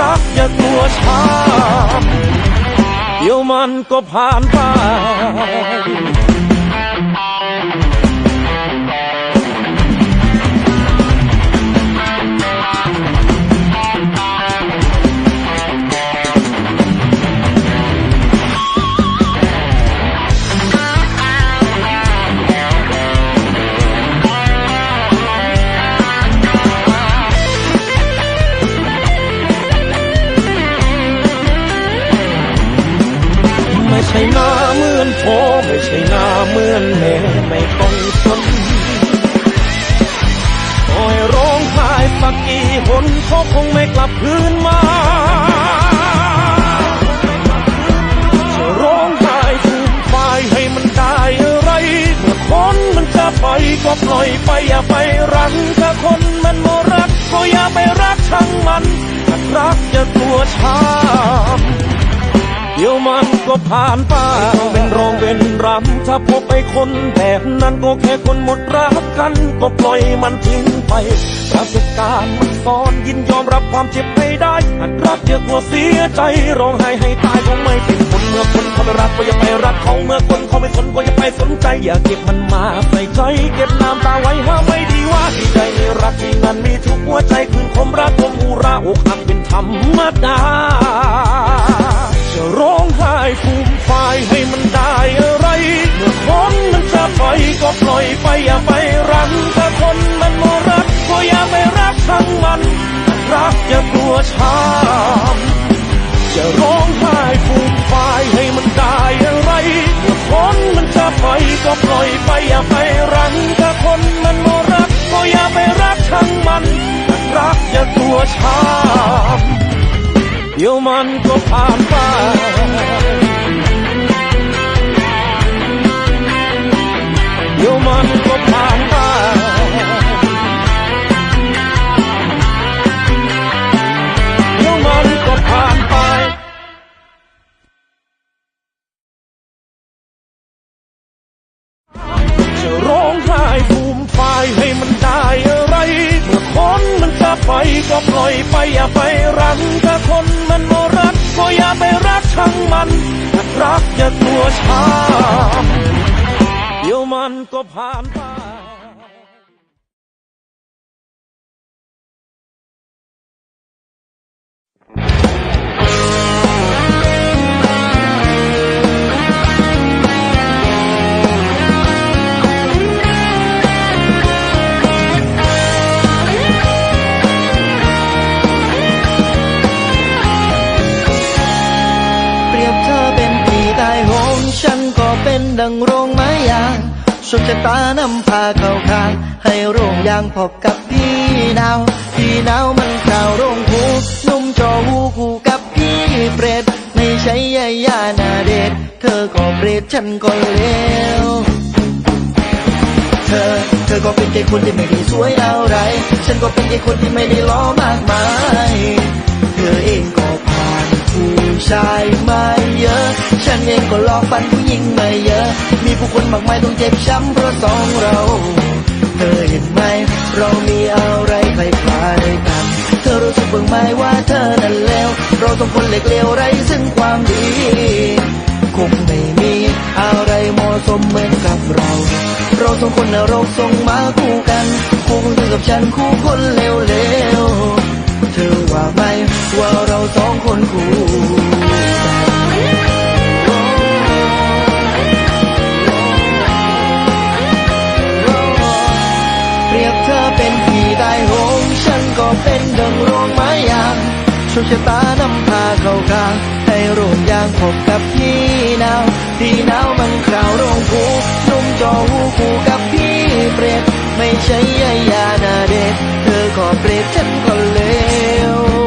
รักอย่ากลัวช้าเดี๋ยวมันก็ผ่านไป ช่หน้าเหมือนโฟไม่ใช่หน้าเหมือนแม่ไม่ต้องสนโอ้ยร้องไห้สักกี่หนเขาคงไม่กลับคืนมาจะร้องไห้ฟูมฟายให้มันได้อะไรเมื่อคนมันจะไปก็ปล่อยไปอย่าไปรังถ้าคนมันโมรักก็อย่าไปรักช่างมันถ้ารักอย่ากลัวช้ำ เดี๋ยวมันก็ผ่านไปเป็นรองเป็นรำถ้าพบไอ้คนแบบนั้นก็แค่คนหมดรักกัน ก็ปล่อยมันทิ้งไปประสบการณ์มันสอนยินยอมรับความเจ็บไม่ได้หัดรักเยอะกว่าเสียใจร้องไห้ให้ตายคงไม่เป็นผลเมื่อคนเขาไม่รักก็อย่าไปรักเขาเมื่อคนเขาไม่สนก็อย่าไปสนใจ อย่าเก็บมันมาใส่ใจเก็บน้ำตาไว้ห้ามไม่ดีว่าที่ใจรักที่นั้นมีทุกหัวใจคืนคมรักคมหูราอกหักเป็นธรรมดา จะร้องไห้ฟูมฟายให้มันได้อะไร เมื่อคนมันจะไปก็ปล่อยไปอย่าไปรังถ้าคนมันโมรักก็อย่าไปรักทั้งมัน รักอย่ากลัวช้ำจะร้องไห้ฟูมฟายให้มันได้อะไร เมื่อคนมันจะไปก็ปล่อยไปอย่าไปรังถ้าคนมันโมรักก็อย่าไปรักทั้งมัน รักอย่ากลัวช้ำ เดี๋ยวมัน ก็ปล่อยไปอย่าไปรังถ้าคนมันโมรักก็อย่าไปรักช่างมันรักอย่ากลัวช้าเดี๋ยวมันก็ผ่านไปางโชะตานำพาเข้าทาง ให้โรงยางพบกับพี่นาว พี่นาวมันข่าวโรงผูนุ่มจอหูคู่กับพี่เปรตไม่ใช่ยายานาเดชเธอก็เปรตฉันก็เลวเธอ เธอก็เป็นแค่คนที่ไม่ได้สวยเอาไร ฉันก็เป็นแค่คนที่ไม่ได้ล้อมากมาย เธอเองก็ ผู้ชายมาเยอะ ฉันเองก็ลอกฟันผู้หญิงมาเยอะ มีผู้คนมากมายต้องเจ็บช้ำเพราะสองเรา เธอเห็นไหม เรามีอะไรคล้ายๆกัน เธอรู้สึกบ้างไหมว่าเธอนั้นเลวเราต้องคนเหล็กเลวไรซึ่งความดี คงไม่มีอะไรเหมาะสมเหมือนกับเรา เราสองคนนรกส่งมาคู่กัน คู่เธอกับฉันคู่คนเลวๆ อว่าไหมว่าเราสองคนคู่เปรียบเธอเป็นพี่ตายโหงฉันก็เป็นดังโรงไม้ยางโชคชะตานำพาเข้าข้างให้โรงยางพบกับพี่หนาวพี่หนาวมันคราวโรงผูนุ่มจอหูคู่กับพี่ เปรตไม่ใช่ยายานาเดชเธอขอเปรตฉันก็เลว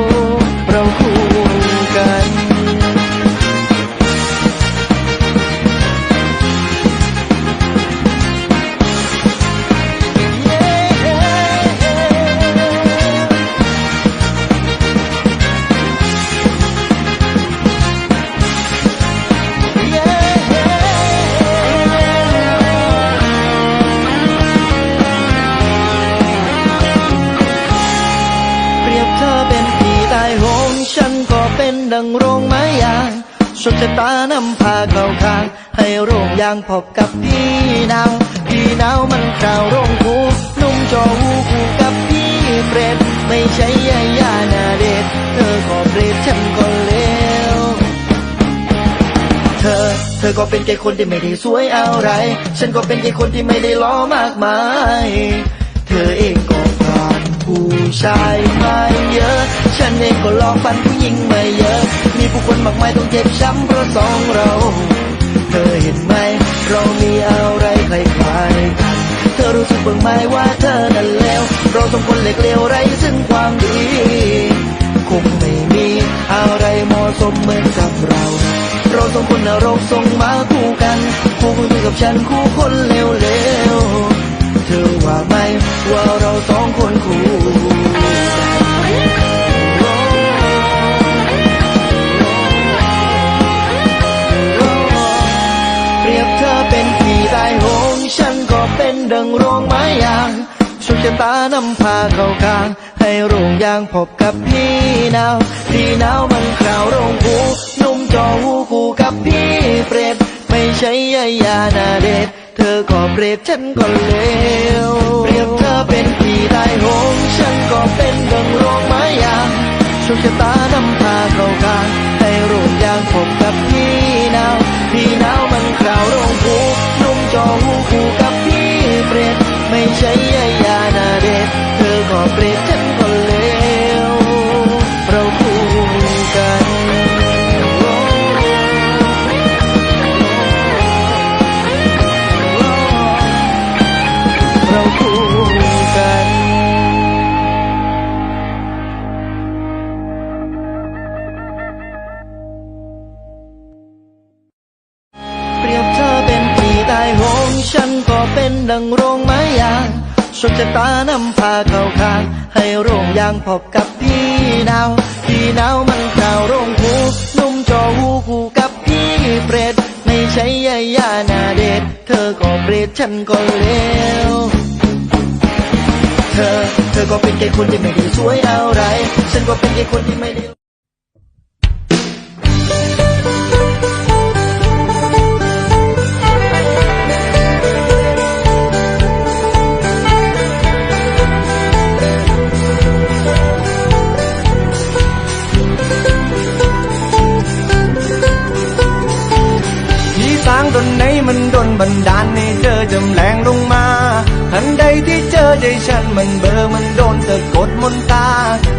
ดังโรงไม้ยางโชคชะตานำพาเข้าทาง ให้โรงยางพบกับพี่นาวพี่นาวมันคราวโรงคูนุ่มจอหูคู่กับพี่เปรตไม่ใช่ยายานาเดชเธอก็เปรตฉันก็เลวเธอ เธอก็เป็นแค่คนที่ไม่ได้สวยอะไร ฉันก็เป็นแค่คนที่ไม่ได้ล้อมากมาย เธอเองก็ ผู้ชายมาเยอะ ฉันเองก็ลองฟันผู้หญิงมาเยอะ มีผู้คนมากมายต้องเจ็บช้ำเพราะสองเรา เธอเห็นไหม เรามีอะไรคล้ายๆกัน เธอรู้สึกบ้างไหมว่าเธอนั้นเลวเราสองคนเหล็กเลวไรซึ่งความดี คงไม่มีอะไรเหมาะสมเหมือนกับเราเราสองคนนรกส่งมาคู่กัน คู่คุณกับฉันคู่คนเลวๆ ว่าไหมว่าเราสองคนคู่เปรียบเธอเป็นผีตายโหงฉันก็เป็นดังโรงไม้ยางโชคชะตานำพาเข้ากลาง ให้โรงยางพบกับพี่หนาวพี่หนาวมันคราวโรงผูนุ่มจอหูคู่กับพี่เปรตไม่ใช่ยายานาเดช เธอก็เปรตฉันก็เลวเปรียบเธอ พบกับพี่นาวพี่นาวมันข่าวโรงคูนุ่มจอหูคู่กับพี่เปรตไม่ใช่ยายานาเดชเธอก็เปรตฉันก็เลวเธอ เธอก็เป็นแค่คนที่ไม่ได้สวยอะไร ฉันก็เป็นแค่คนที่ไม่ได้ ดนไหนมันดนบันดาลให้เธอจำแรงลงมาทันใดที่เจอใจฉันมันเบอร์มันโดนสะกดมนตา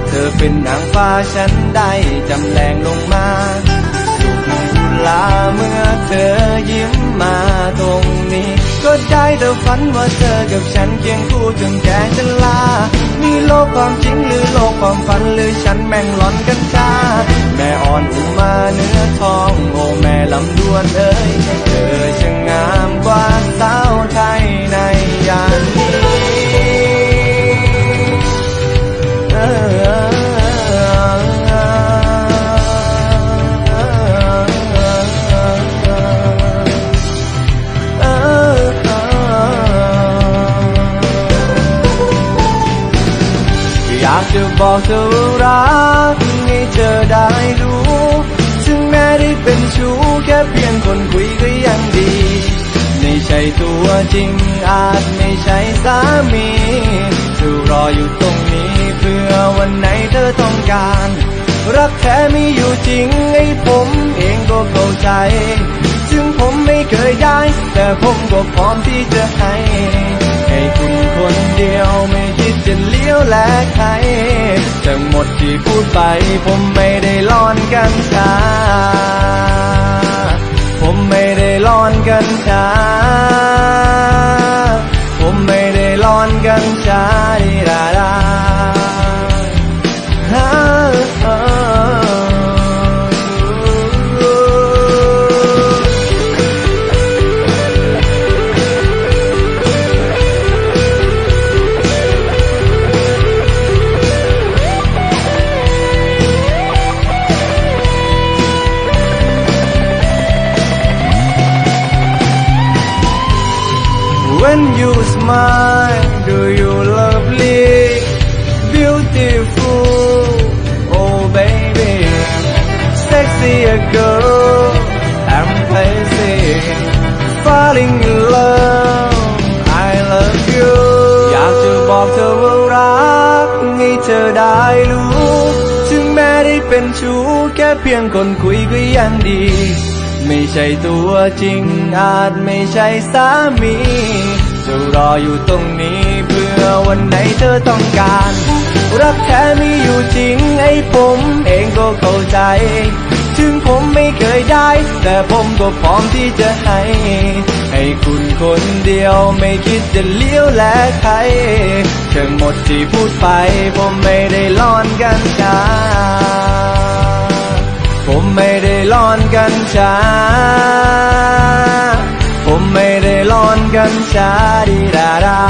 เธอเป็นนางฟ้าฉันได้จำแรงลงมา ก็ได้แต่ฝันว่าเธอกับฉันเคียงคู่จนแก่ชรา มีโลกความจริงหรือโลกความฝันหรือฉันแม่งหลอนกันตาแม่อ่อนอุมาเนื้อทองโอ้แม่ลำดวนเอ้ยเธอช่างงามกว่า จะบอกเธอว่ารักให้เธอได้รู้ถึงแม้ได้เป็นชู้แค่เพียงคนคุยก็ยังดี ไม่ใช่ตัวจริงอาจไม่ใช่สามีจะรออยู่ตรงนี้เพื่อวันไหนเธอต้องการ รักแท้มีอยู่จริงไอ้ผมเองก็เข้าใจถึงผมไม่เคยได้ แต่ผมก็พร้อมที่จะให้ ให้คุณ คนเดียวไม่คิดจะเลี้ยวแลใครทั้งหมดที่พูดไปผมไม่ได้ร้อนกันชา ผมไม่ได้ร้อนกันชา ผมไม่ได้ร้อนกันชาดีดาดา ก็ยังดี ไม่ใช่ตัวจริงอาจไม่ใช่สามี จะรออยู่ตรงนี้เพื่อวันไหนเธอต้องการ รักแท้มีอยู่จริงไอ้ผมเองก็เข้าใจ ถึงผมไม่เคยได้ แต่ผมก็พร้อมที่จะให้ ให้คุณคนเดียวไม่คิดจะเลี้ยวแลใครทั้งหมดที่พูดไปผมไม่ได้ล่อนกันชา ผมไม่ได้ล่อนกันชาผมไม่ได้ล่อนกันชาดีดาดา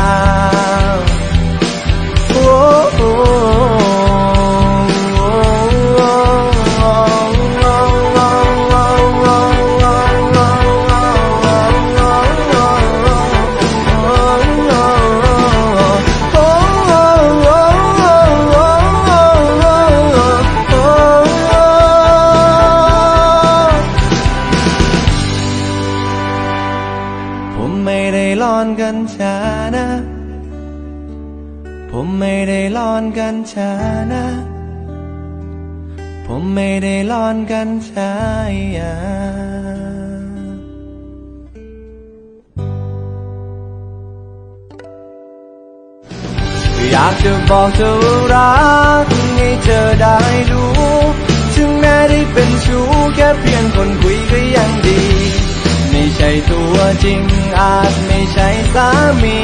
ชานะ ผมไม่ได้ล่อนกันชายาอยากจะบอกเธอว่ารักให้เธอได้รู้ถึงแม้ได้เป็นชู้แค่เพียงคนคุยก็ยังดี ไม่ใช่ตัวจริงอาจไม่ใช่สามี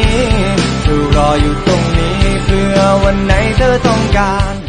จะรออยู่ตรง เพื่อวันไหนเธอต้องการ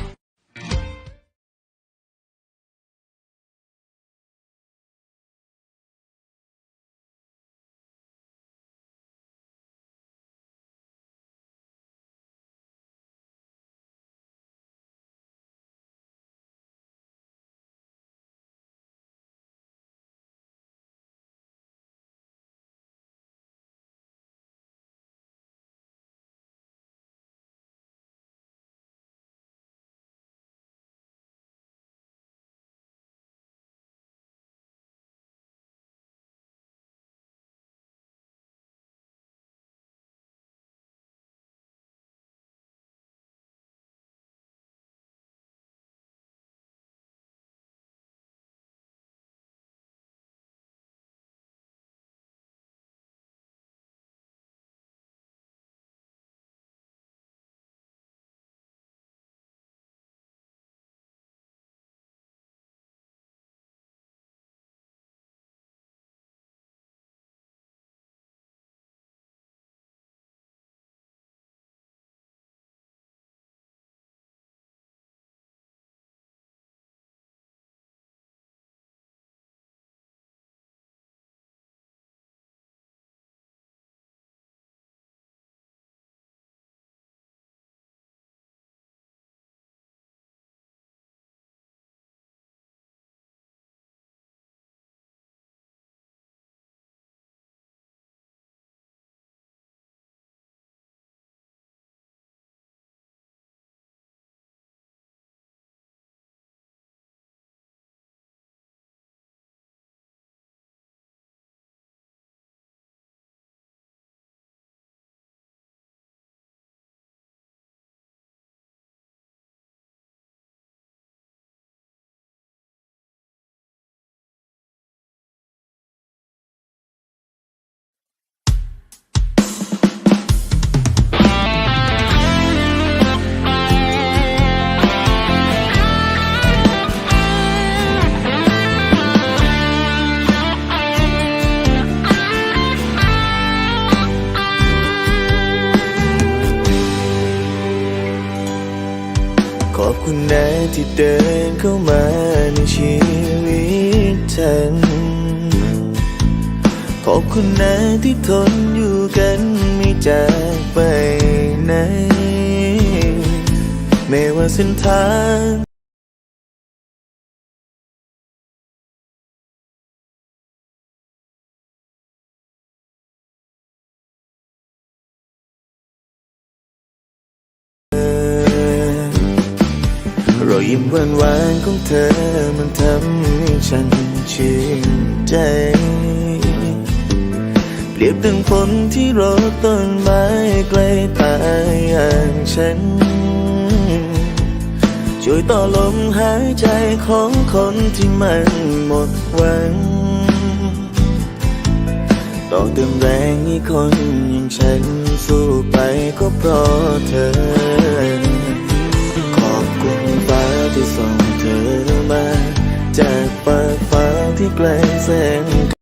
ขอบคุณนะที่เดินเข้ามาในชีวิตฉัน ขอบคุณนะที่ทนอยู่กันไม่จากไปไหน ไม่ว่าเส้นทาง ยิ้มหวานหวานของเธอมันทำให้ฉันชื่นใจ เปรียบดังฝนที่รดต้นไม้ใกล้ตายอย่างฉัน ช่วยต่อลมหายใจของคนที่มันหมดหวัง ต่อเติมแรงให้คนอย่างฉันสู้ไปก็เพราะเธอ ที่ส่งเธอมา จากปาฟ้าที่ไกลแสน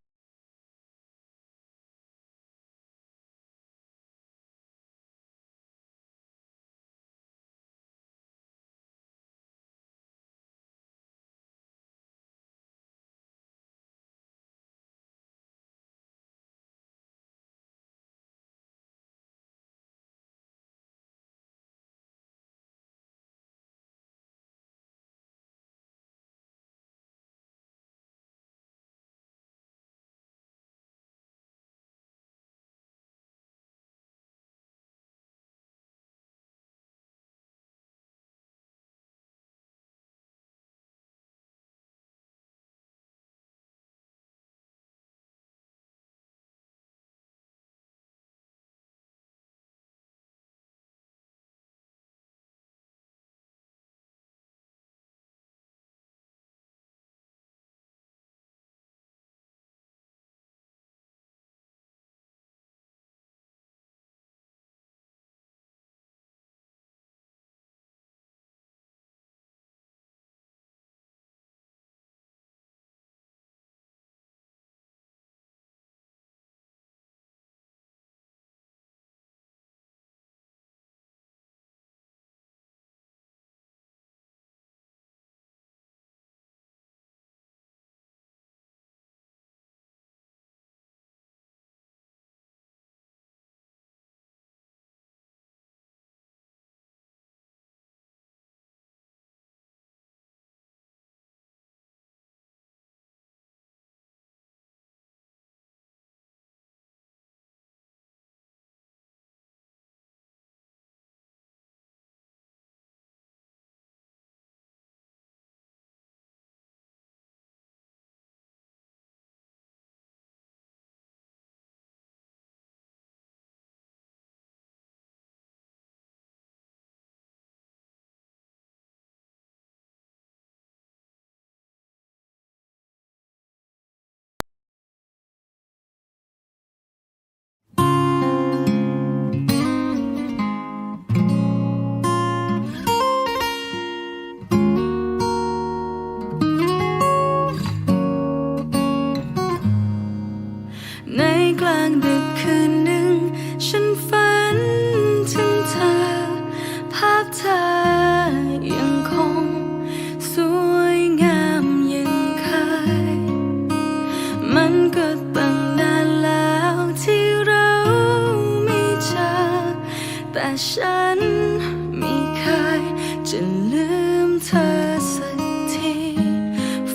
เธอสักที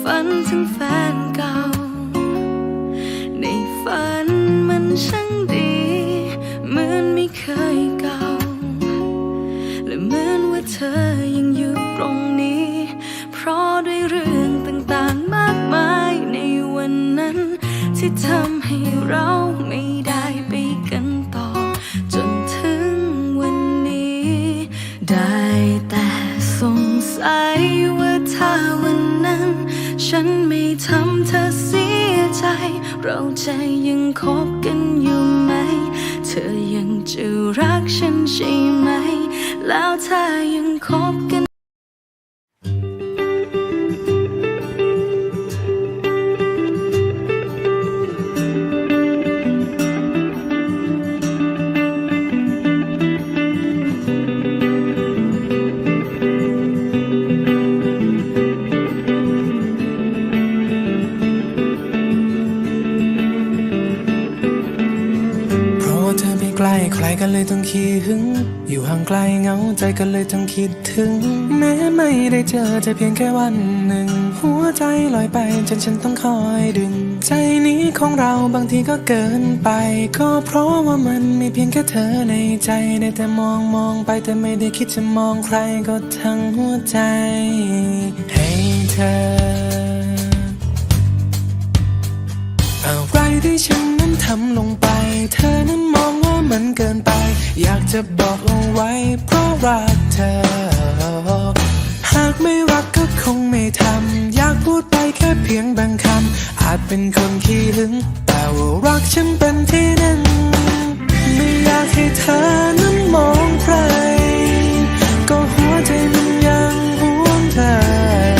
ฝันถึงแฟนเก่า ในฝันมันช่างดี เหมือนไม่เคยเก่า และเหมือนว่าเธอยังอยู่ตรงนี้ เพราะด้วยเรื่องต่างๆมากมายในวันนั้น ที่ทำให้เรา เราจะยังคบกันอยู่ไหม เธอยังจะรักฉันใช่ไหม แล้วถ้ายังคบ เลยต้องคิดถึง อยู่ห่างไกลเหงาใจกันเลยต้องคิดถึง แม้ไม่ได้เจอจะเพียงแค่วันหนึ่ง หัวใจลอยไปจนฉันต้องคอยดึง ใจนี้ของเราบางทีก็เกินไป ก็เพราะว่ามันมีเพียงแค่เธอในใจได้แต่มองมองไปแต่ไม่ได้คิดจะมองใครก็ทั้งหัวใจ ให้เธออะไรที่ฉันนั้นทำลงไป เธอนั้นมอง มันเกินไป อยากจะบอกเอาไว้ เพราะรักเธอ หากไม่รักก็คงไม่ทำ อยากพูดไปแค่เพียงบางคำ อาจเป็นคนขี้หึง แต่ว่ารักฉันเป็นที่หนึ่ง ไม่อยากให้เธอนั้นมองใคร ก็หัวใจมันยังห่วงเธอ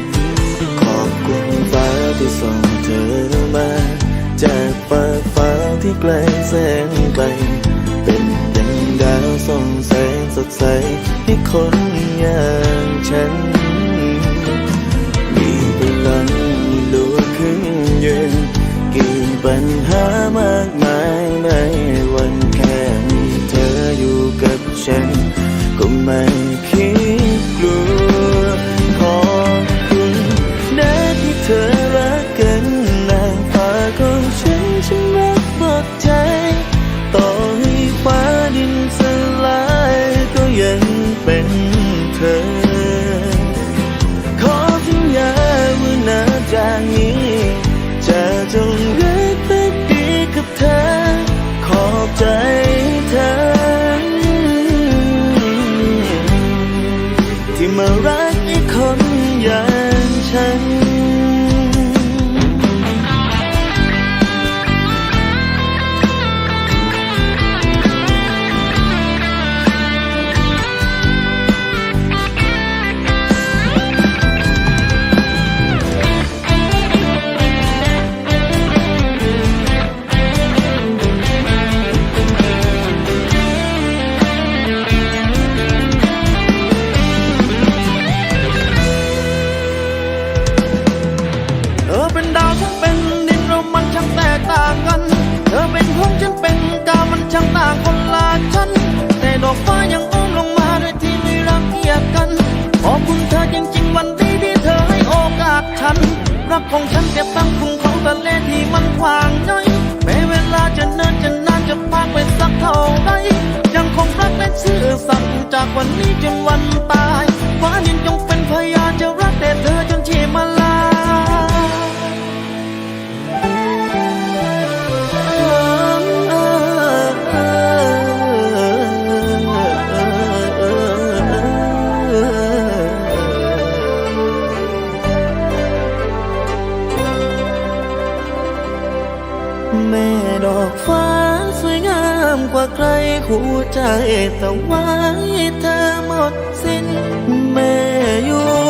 ที่ส่งเธอมา จากฟ้าฟ้าที่ไกลแสนไกล เป็นดังดาวส่องแสงสดใสให้คนอย่างฉัน มีพลังลุกขึ้นยืนกี่ปัญหามากมายในวันแค่มีเธออยู่กับฉัน ก็ไม่คิด รักของฉันจะตั้งคุณของทะเลที่มันกว้างน้อยแม้เวลาจะเนินจะนานจะพากไปสักเท่าไรยังคงรักและเชื่อสั่งจากวันนี้จนวันตายฟ้าดินจงเป็นพยานจะรักแต่เธอ ใครหัวใจแต่ไว้เธอหมดสิ้นแม่อยู่